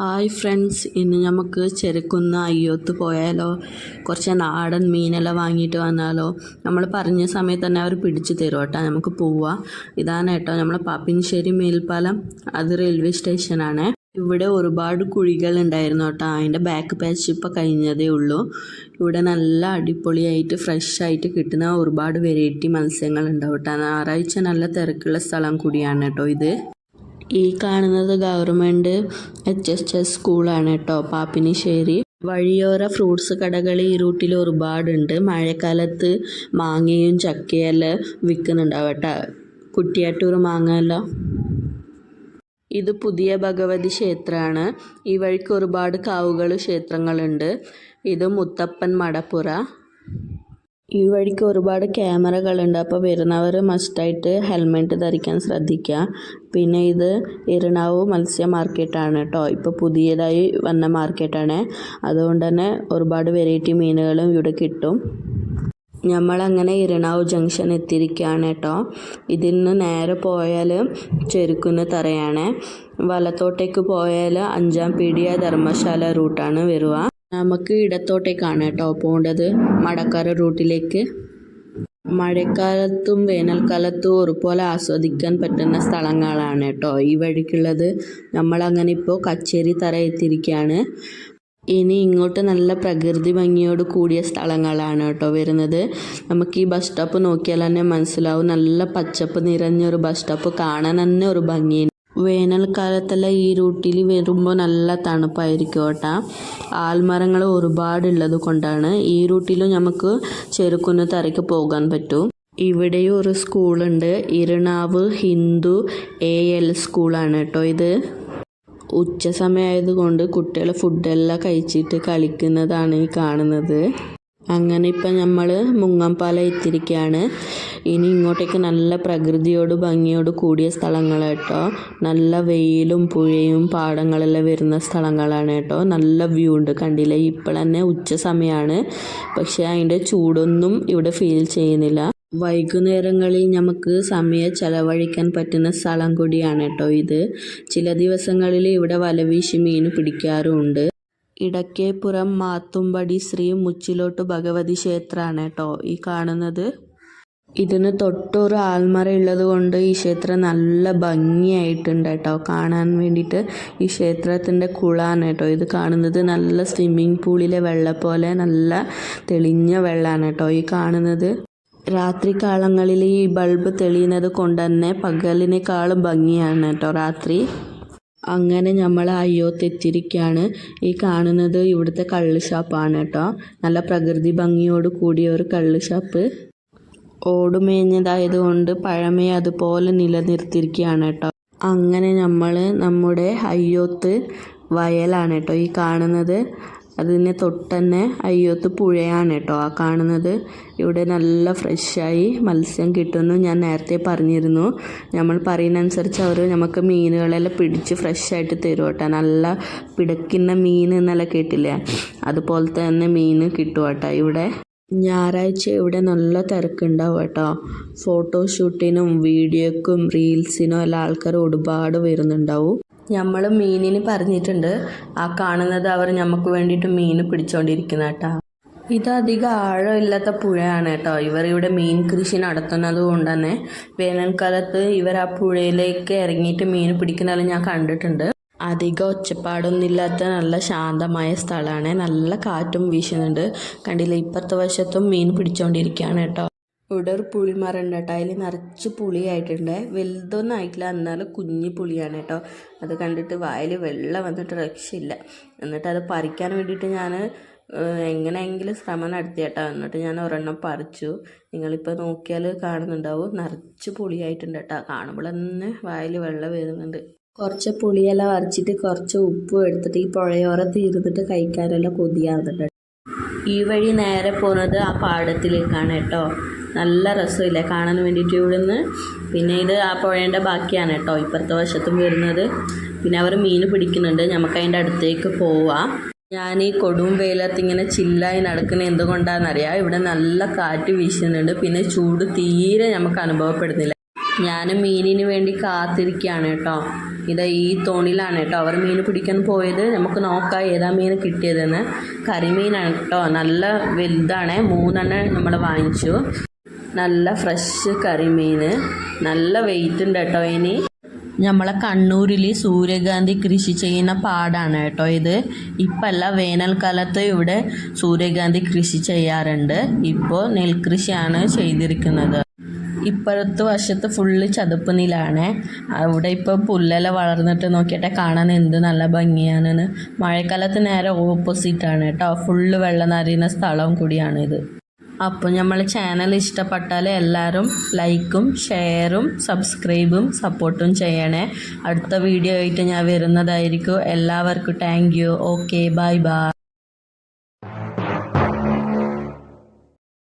Hi friends ഇന്ന് നമുക്ക് ചെറുക്കുന്ന അയ്യോത്ത് പോയാലോ. കുറച്ച് നാടൻ മീനെല്ലാം വാങ്ങിയിട്ട് വന്നാലോ. നമ്മൾ പറഞ്ഞ സമയത്ത് തന്നെ അവർ പിടിച്ചു തരും കേട്ടോ നമുക്ക് പോവാം. ഇതാണ് കേട്ടോ നമ്മളെ പാപ്പിൻശ്ശേരി മേൽപ്പാലം. അത് റെയിൽവേ സ്റ്റേഷനാണ് ഇവിടെ ഒരുപാട് കുഴികൾ ഉണ്ടായിരുന്നു കേട്ടോ. അതിന്റെ ബാക്ക് പാച്ച് ഇപ്പോൾ കഴിഞ്ഞതേ ഉള്ളൂ. ഇവിടെ നല്ല അടിപൊളിയായിട്ട് ഫ്രഷ് ആയിട്ട് കിട്ടുന്ന ഒരുപാട് വെറൈറ്റി മത്സ്യങ്ങൾ ഉണ്ടാവും കേട്ടോ. ഞായറാഴ്ച നല്ല തിരക്കുള്ള സ്ഥലം കൂടിയാണ് കേട്ടോ ഇത്. ഈ കാണുന്നത് ഗവൺമെന്റ് എച്ച് എസ് എസ് സ്കൂളാണ് കേട്ടോ പാപ്പിനിശ്ശേരി. വഴിയോര ഫ്രൂട്ട്സ് കടകൾ ഈ റൂട്ടിൽ ഒരുപാടുണ്ട്. മഴക്കാലത്ത് മാങ്ങയും ചക്കയെല്ലാം വിൽക്കുന്നുണ്ടാവും കേട്ടോ. കുട്ടിയാട്ടൂർ മാങ്ങ എല്ലാം ഇത് പുതിയ ഭഗവതി ക്ഷേത്രമാണ്. ഈ വഴിക്ക് ഒരുപാട് കാവുകൾ ക്ഷേത്രങ്ങളുണ്ട്. ഇത് മുത്തപ്പൻ മടപ്പുറ. ഈ വഴിക്ക് ഒരുപാട് ക്യാമറകളുണ്ട്. അപ്പോൾ വരുന്നവർ മസ്റ്റായിട്ട് ഹെൽമെറ്റ് ധരിക്കാൻ ശ്രദ്ധിക്കുക. പിന്നെ ഇത് ഇരണാവ് മത്സ്യ മാർക്കറ്റാണ് കേട്ടോ ഇപ്പോൾ പുതിയതായി വന്ന മാർക്കറ്റാണ്. അതുകൊണ്ട് തന്നെ ഒരുപാട് വെറൈറ്റി മീനുകളും ഇവിടെ കിട്ടും. നമ്മളങ്ങനെ ഇരണാവ് ജംഗ്ഷൻ എത്തിയിരിക്കുകയാണ് കേട്ടോ ഇതിൽ നിന്ന് നേരെ പോയാൽ ചെരുക്കുന്ന് തറയാണ്. വലത്തോട്ടേക്ക് പോയാൽ അഞ്ചാം പീടിയ ധർമ്മശാല റൂട്ടാണ് വരിക. നമുക്ക് ഇടത്തോട്ടേക്കാണ് കേട്ടോ പോകേണ്ടത്. മടക്കര റൂട്ടിലേക്ക്. മഴക്കാലത്തും വേനൽക്കാലത്തും ഒരുപോലെ ആസ്വദിക്കാൻ പറ്റുന്ന സ്ഥലങ്ങളാണ് കേട്ടോ ഈ വഴിക്കുള്ളത്. നമ്മളങ്ങനെ ഇപ്പോൾ കച്ചേരി തറ എത്തിയിരിക്കുകയാണ്. ഇനി ഇങ്ങോട്ട് നല്ല പ്രകൃതി ഭംഗിയോട് കൂടിയ സ്ഥലങ്ങളാണ് കേട്ടോ വരുന്നത്. നമുക്ക് ഈ ബസ് സ്റ്റോപ്പ് നോക്കിയാൽ തന്നെ മനസ്സിലാവും. നല്ല പച്ചപ്പ് നിറഞ്ഞൊരു ബസ് സ്റ്റോപ്പ് കാണാൻ തന്നെ ഒരു ഭംഗിയുണ്ട്. വേനൽക്കാലത്തെല്ലാം ഈ റൂട്ടിൽ വരുമ്പോൾ നല്ല തണുപ്പായിരിക്കും കേട്ടോ. ആൽമരങ്ങൾ ഒരുപാടുള്ളത് കൊണ്ടാണ് ഈ റൂട്ടിലും നമുക്ക് ചെറുക്കുന്ന തറയ്ക്ക് പോകാൻ പറ്റും. ഇവിടെയും ഒരു സ്കൂളുണ്ട്. ഇരണാവ് ഹിന്ദു എ എൽ സ്കൂളാണ് കേട്ടോ ഇത്. ഉച്ച സമയമായതുകൊണ്ട് കുട്ടികൾ ഫുഡെല്ലാം കഴിച്ചിട്ട് കളിക്കുന്നതാണ് ഈ കാണുന്നത്. അങ്ങനെ ഇപ്പം നമ്മൾ മുങ്ങാമ്പാല എത്തിയിരിക്കുകയാണ് ഇനി ഇങ്ങോട്ടേക്ക് നല്ല പ്രകൃതിയോട് ഭംഗിയോട് കൂടിയ സ്ഥലങ്ങൾ കേട്ടോ. നല്ല വെയിലും പുഴയും പാടങ്ങളെല്ലാം വരുന്ന സ്ഥലങ്ങളാണ് കേട്ടോ. നല്ല വ്യൂ ഉണ്ട്. കണ്ടില്ലേ? ഇപ്പോൾ തന്നെ ഉച്ച സമയമാണ് പക്ഷേ അതിന്റെ ചൂടൊന്നും ഇവിടെ ഫീൽ ചെയ്യുന്നില്ല. വൈകുന്നേരങ്ങളിൽ നമുക്ക് സമയം ചെലവഴിക്കാൻ പറ്റുന്ന സ്ഥലം കൂടിയാണ് കേട്ടോ ഇത്. ചില ദിവസങ്ങളിൽ ഇവിടെ വലവീശി മീൻ പിടിക്കാറുമുണ്ട് ഇടക്കേപ്പുറം മാത്തുമ്പടി ശ്രീ മുച്ചിലോട്ട് ഭഗവതി ക്ഷേത്രമാണ് കേട്ടോ ഈ കാണുന്നത് ഇതിന് തൊട്ടൊരു ആൽമറ ഉള്ളത് കൊണ്ട് ഈ ക്ഷേത്രം നല്ല ഭംഗിയായിട്ടുണ്ട് കേട്ടോ കാണാൻ വേണ്ടിയിട്ട് ഈ ക്ഷേത്രത്തിന്റെ കുളമാണ് കേട്ടോ ഇത് കാണുന്നത് നല്ല സ്വിമ്മിംഗ് പൂളിലെ വെള്ളം പോലെ നല്ല തെളിഞ്ഞ വെള്ളമാണ് കേട്ടോ ഈ കാണുന്നത്. രാത്രി കാലങ്ങളിൽ ഈ ബൾബ് തെളിയുന്നത് കൊണ്ട് തന്നെ പകലിനേക്കാളും ഭംഗിയാണ് കേട്ടോ രാത്രി. അങ്ങനെ നമ്മൾ അയ്യോത്ത് എത്തിയിരിക്കുകയാണ് ഈ കാണുന്നത് ഇവിടുത്തെ കള്ള് ഷാപ്പാണ് കേട്ടോ. നല്ല പ്രകൃതി ഭംഗിയോട് കൂടിയ ഒരു കള്ള് ഷാപ്പ്. ഓടുമേഞ്ഞതായതുകൊണ്ട് പഴമയെ അതുപോലെ നിലനിർത്തിയിരിക്കുകയാണ് കേട്ടോ. അങ്ങനെ നമ്മൾ നമ്മുടെ അയ്യോത്ത് വയലാണ് കേട്ടോ ഈ കാണുന്നത്. അതിന് തൊട്ടന്നെ അയ്യോത്ത് പുഴയാണ് കേട്ടോ ആ കാണുന്നത് ഇവിടെ നല്ല ഫ്രഷായി മത്സ്യം കിട്ടുമെന്ന് ഞാൻ നേരത്തെ പറഞ്ഞിരുന്നു. നമ്മൾ പറയുന്നതനുസരിച്ച് അവർ നമുക്ക് മീനുകളെല്ലാം പിടിച്ച് ഫ്രഷായിട്ട് തരും കേട്ടോ നല്ല പിടക്കുന്ന മീൻ എന്നെല്ലാം കേട്ടില്ലേ? അതുപോലെ തന്നെ മീൻ കിട്ടും കേട്ടോ ഇവിടെ. ഞായറാഴ്ച ഇവിടെ നല്ല തിരക്കുണ്ടാവും കേട്ടോ ഫോട്ടോഷൂട്ടിനും വീഡിയോക്കും റീൽസിനും എല്ലാം ആൾക്കാർ ഒരുപാട് വരുന്നുണ്ടാവും. നമ്മൾ മീനിന് പറഞ്ഞിട്ടുണ്ട്. ആ കാണുന്നത് അവർ നമുക്ക് വേണ്ടിയിട്ട് മീൻ പിടിച്ചുകൊണ്ടിരിക്കുന്ന കേട്ടോ ഇത് അധികം ആഴമില്ലാത്ത പുഴയാണ് കേട്ടോ. ഇവർ ഇവിടെ മീൻ കൃഷി നടത്തുന്നത് കൊണ്ട് തന്നെ വേനൽക്കാലത്ത് ഇവർ ആ പുഴയിലേക്ക് ഇറങ്ങിയിട്ട് മീൻ പിടിക്കുന്നതെല്ലാം ഞാൻ കണ്ടിട്ടുണ്ട്. അധികം ഒച്ചപ്പാടൊന്നുമില്ലാത്ത നല്ല ശാന്തമായ സ്ഥലമാണ്. നല്ല കാറ്റും വീശുന്നുണ്ട്. കണ്ടില്ല ഇപ്പുറത്തെ വശത്തും മീൻ പിടിച്ചുകൊണ്ടിരിക്കുകയാണ് കേട്ടോ. ഇവിടെ ഒരു പുളിമരം ഉണ്ട് കേട്ടോ. അതിൽ നിറച്ച് പുളിയായിട്ടുണ്ട്. വലുതൊന്നും ആയിട്ടില്ല എന്നാലും കുഞ്ഞു പുളിയാണ് കേട്ടോ. അത് കണ്ടിട്ട് വായിൽ വെള്ളം വന്നിട്ട് രക്ഷയില്ല. എന്നിട്ട് അത് പറിക്കാൻ വേണ്ടിയിട്ട് ഞാൻ എങ്ങനെയെങ്കിലും ശ്രമം നടത്തി കേട്ടോ. എന്നിട്ട് ഞാൻ ഒരെണ്ണം പറിച്ചു. നിങ്ങളിപ്പോൾ നോക്കിയാൽ കാണുന്നുണ്ടാവും. നിറച്ച് പുളിയായിട്ടുണ്ട് കേട്ടോ. കാണുമ്പോൾ തന്നെ വായിൽ വെള്ളം വരുന്നുണ്ട്. കുറച്ച് പുളിയെല്ലാം വരച്ചിട്ട് കുറച്ച് ഉപ്പും എടുത്തിട്ട് ഈ പുഴയോറ തീർന്നിട്ട് കഴിക്കാനെല്ലാം കൊതിയാവുന്നുണ്ട് ഈ വഴി നേരെ പോകുന്നത് ആ പാടത്തിലേക്കാണ് കേട്ടോ. നല്ല രസമില്ലേ കാണാൻ വേണ്ടിയിട്ട് ഇവിടുന്ന്. പിന്നെ ഇത് ആ പുഴേന്റെ ബാക്കിയാണ് കേട്ടോ ഇപ്പുറത്തെ വശത്തും വരുന്നത്. പിന്നെ അവർ മീൻ പിടിക്കുന്നുണ്ട് നമുക്ക് അതിന്റെ അടുത്തേക്ക് പോവാം. ഞാൻ ഈ കൊടും വെയിലത്ത് ഇങ്ങനെ ചില്ലായി നടക്കുന്ന എന്തുകൊണ്ടാണെന്നറിയാം ഇവിടെ നല്ല കാറ്റ് വീശുന്നുണ്ട് പിന്നെ ചൂട് തീരെ നമുക്ക് അനുഭവപ്പെടുന്നില്ല. ഞാൻ മീനിന് വേണ്ടി കാത്തിരിക്കുകയാണ് കേട്ടോ. ഇത് ഈ തോണിയിലാണ് കേട്ടോ അവർ മീൻ പിടിക്കാൻ പോയത്. നമുക്ക് നോക്കാം ഏതാ മീൻ കിട്ടിയതെന്ന്. കരിമീനാണ് കേട്ടോ നല്ല വലുതാണ്. മൂന്നെണ്ണം നമ്മൾ വാങ്ങിച്ചു. നല്ല ഫ്രഷ് കരിമീൻ നല്ല വെയിറ്റ് ഉണ്ട് കേട്ടോ ഇനി. നമ്മളെ കണ്ണൂരിൽ സൂര്യകാന്തി കൃഷി ചെയ്യുന്ന പാടാണ് കേട്ടോ ഇത്. ഇപ്പല്ല വേനൽക്കാലത്ത് ഇവിടെ സൂര്യകാന്തി കൃഷി ചെയ്യാറുണ്ട്. ഇപ്പോൾ നെൽകൃഷിയാണ് ചെയ്തിരിക്കുന്നത്. ഇപ്പോഴത്തെ വശത്ത് ഫുള്ള് ചതുപ്പ് നിലാണ്. അവിടെ ഇപ്പോൾ പുല്ലെല്ലാം വളർന്നിട്ട് നോക്കിയിട്ട് കാണാൻ എന്ത് നല്ല ഭംഗിയാണെന്ന്. മഴക്കാലത്ത് നേരെ ഓപ്പോസിറ്റാണ് കേട്ടോ. ഫുള്ള് വെള്ളം നിറയുന്ന സ്ഥലവും കൂടിയാണിത്. അപ്പോൾ നമ്മളെ ചാനൽ ഇഷ്ടപ്പെട്ടാൽ എല്ലാവരും ലൈക്കും ഷെയറും സബ്സ്ക്രൈബും സപ്പോർട്ടും ചെയ്യണേ. അടുത്ത വീഡിയോ ആയിട്ട് ഞാൻ വരുന്നതായിരിക്കും. എല്ലാവർക്കും thank you okay bye bye